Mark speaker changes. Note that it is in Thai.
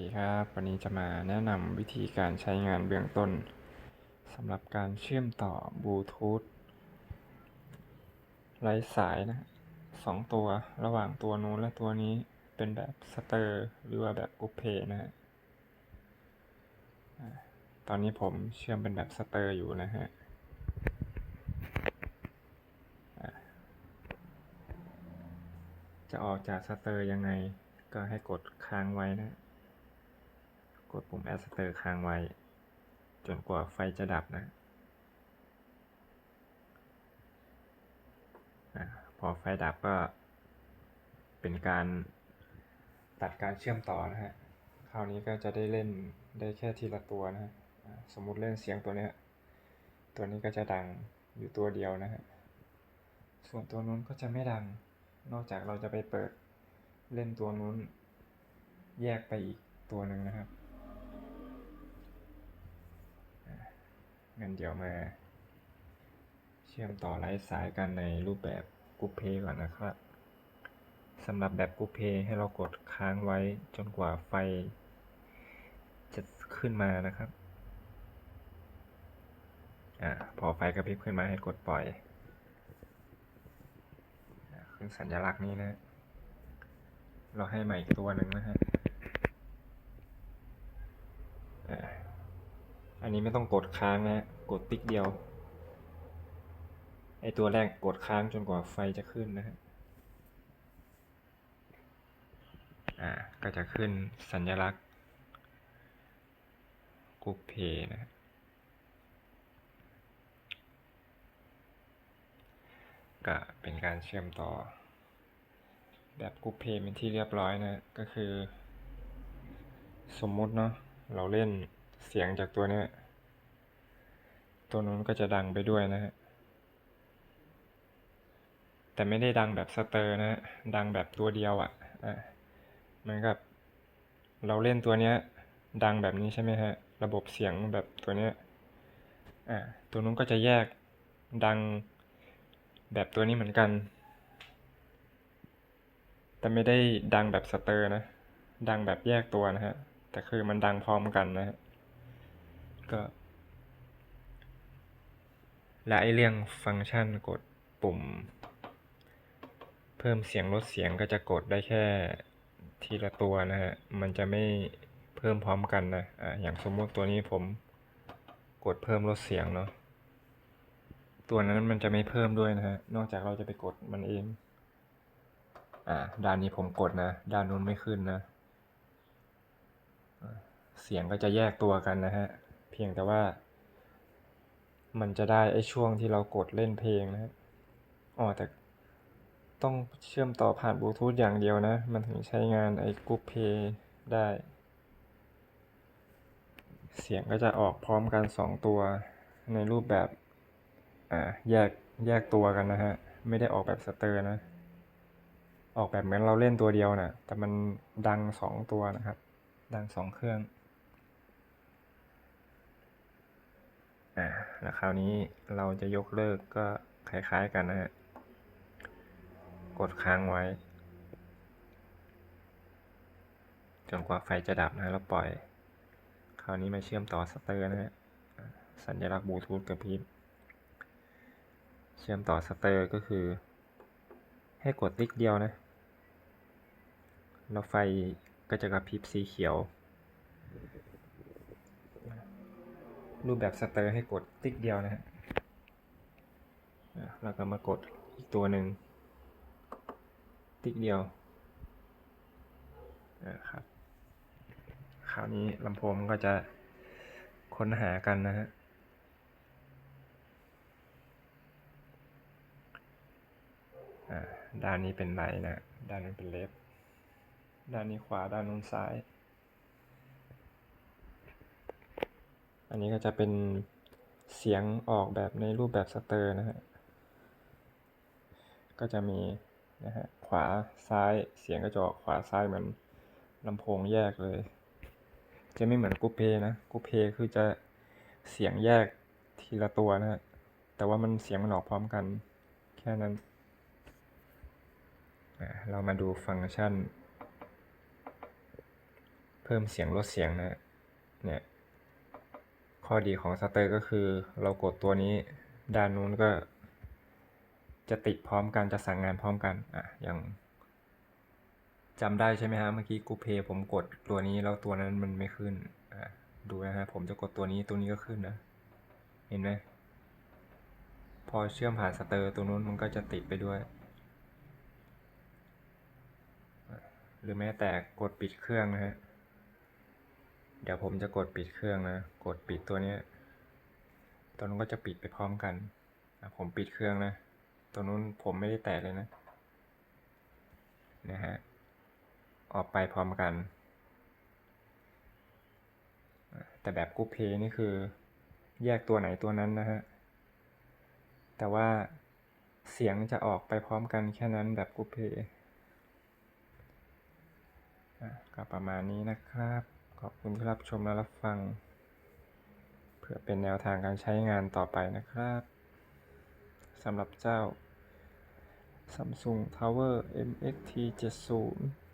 Speaker 1: ดีครับ วันนี้จะมาแนะนำวิธีการใช้งานเบื้องต้นสำหรับการเชื่อมต่อบลูทูธไร้สายนะสองตัวระหว่างตัวนู้นและตัวนี้เป็นแบบสเตอร์หรือว่าแบบกุ๊ปเพนะฮะตอนนี้ผมเชื่อมเป็นแบบสเตอร์อยู่นะฮะจะออกจากสเตอร์ยังไงก็ให้กดค้างไว้นะ กดปุ่ม Add Stir ค้างไว้ จนกว่าไฟจะดับนะพอไฟดับก็เป็นการตัดการเชื่อมต่อนะฮะ คราวนี้ก็จะได้เล่นได้แค่ทีละตัวนะฮะ สมมุติเล่นเสียงตัวเนี้ย ตัวนี้ก็จะดังอยู่ตัวเดียวนะฮะ ส่วนตัวนู้นก็จะไม่ดัง นอกจากเราจะไปเปิดเล่นตัวนู้นแยกไปอีกตัวหนึ่งนะครับ งั้นเดี๋ยวมาเชื่อมต่อไร้สายกันในรูปแบบกรุเพย์ก่อนนะครับสำหรับแบบกรุเพย์ให้เรากดค้างไว้จนกว่าไฟ จะขึ้นมานะครับอ่าพอไฟกระพริบขึ้นมาให้กดปล่อยขึ้นสัญลักษณ์นี้นะ เราให้ใหม่อีกตัวหนึ่งนะฮะอ่า อันนี้ไม่ต้องกดค้างนะฮะกดติ๊กเดียว ไอตัวแรกกดค้างจนกว่าไฟจะขึ้นนะฮะอ่าก็จะขึ้นสัญลักษณ์กุ๊กเพย์นะฮะก็เป็นการเชื่อมต่อ แบบกุ๊กเพย์เป็นที่เรียบร้อยนะ ก็คือ สมมุติเนาะเราเล่น เสียงจากตัวนี้ ตัวนู้นก็จะดังไปด้วยนะฮะ แต่ไม่ได้ดังแบบสเตอร์นะฮะ ดังแบบตัวเดียวอะ่ะอะเหมือนกับ เราเล่นตัวเนี้ย ดังแบบนี้ใช่ไหมฮะ ระบบเสียงแบบตัวเนี้ย อ่า ตัวนู้นก็จะแยกดังแบบตัวนี้เหมือนกัน แต่ไม่ได้ดังแบบสเตอร์นะ ดังแบบแยกตัวนะฮะ แต่คือมันดังพร้อมกันนะฮะ ก็ และไอเรื่องฟังก์ชันกดปุ่ม เพิ่มเสียงลดเสียงก็จะกดได้แค่ทีละตัวนะฮะ มันจะไม่เพิ่มพร้อมกันนะอ่าอย่างสมมติตัวนี้ผมกดเพิ่มลดเสียงเนาะ ตัวนั้นมันจะไม่เพิ่มด้วยนะฮะ นอกจากเราจะไปกดมันเอง อ่า ด้านนี้ผมกดนะ ด้านนู้นไม่ขึ้นนะ เสียงก็จะแยกตัวกันนะฮะ เพียงแต่ว่า มันจะได้ไอ้ช่วงที่เรากดเล่นเพลงนะอ๋อแต่ต้องเชื่อมต่อผ่านบลูทูธอย่างเดียวนะ มันถึงใช้งานไอ้กรุ๊ปเพย์ได้ เสียงก็จะออกพร้อมกันสองตัวในรูปแบบอ่าแยกแยกตัวกันนะฮะ ไม่ได้ออกแบบสเตอร์นะ ออกแบบเหมือนเราเล่นตัวเดียวนะแต่มันดังสองตัวนะครับ ดังสองเครื่อง อ่า แล้วคราวนี้เราจะยกเลิกก็คล้ายๆกันนะฮะ กดค้างไว้ จนกว่าไฟจะดับนะแล้วปล่อย คราวนี้มาเชื่อมต่อสเตอร์นะฮะ สัญลักษณ์บลูทูธกระพริบ เชื่อมต่อสเตอร์ก็คือ ให้กดติ๊กเดียวนะ แล้วไฟก็จะกระพริบสีเขียว รูปแบบสเตอร์ให้กดติ๊กเดียวนะฮะแล้วก็มากดอีกตัวหนึ่งติ๊กเดียวนะครับคราวนี้ลำโพงมันก็จะค้นหากันนะฮะด้านนี้เป็นไหลนะ ด้านนี้นเป็นเลฟด้านนี้ขวา ด้านนู้นซ้าย อันนี้ก็จะเป็นเสียงออกแบบในรูปแบบสเตอร์นะฮะ ก็จะมีนะฮะขวาซ้ายเสียงก็จะออกขวาซ้ายเหมือนลำโพงแยกเลย จะไม่เหมือนกูเพนะกูเพคือจะเสียงแยกทีละตัวนะฮะ แต่ว่ามันเสียงมันออกพร้อมกัน แค่นั้น เรามาดูฟังก์ชัน เพิ่มเสียงลดเสียงนะเนี่ย ข้อดีของสเตอร์ก็คือเรากดตัวนี้ด้านนู้นก็ จะติดพร้อมกันจะสั่งงานพร้อมกันอะอย่างจำได้ใช่ไหมฮะเมื่อกี้กูเพย์ผมกดตัวนี้แล้วตัวนั้นมันไม่ขึ้นอะดูนะฮะผมจะกดตัวนี้ตัวนี้ก็ขึ้นนะ เห็นไหมพอเชื่อมผ่านสเตอร์ตัวนู้นมันก็จะติดไปด้วย หรือแม้แต่กดปิดเครื่องนะฮะ เดี๋ยวผมจะกดปิดเครื่องนะ กดปิดตัวนี้ ตัวนู้นก็จะปิดไปพร้อมกันผมปิดเครื่องนะ ตัวนู้นผมไม่ได้แตะเลยนะ นะฮะ ออกไปพร้อมกัน แต่แบบกูเพย์นี่คือแยกตัวไหนตัวนั้นนะฮะ แต่ว่าเสียงจะออกไปพร้อมกันแค่นั้นแบบกูเพย์ก็ประมาณนี้นะครับ ขอบคุณที่รับชมและรับฟัง เพื่อเป็นแนวทางการใช้งานต่อไปนะครับสำหรับเจ้า Samsung Tower MXT 70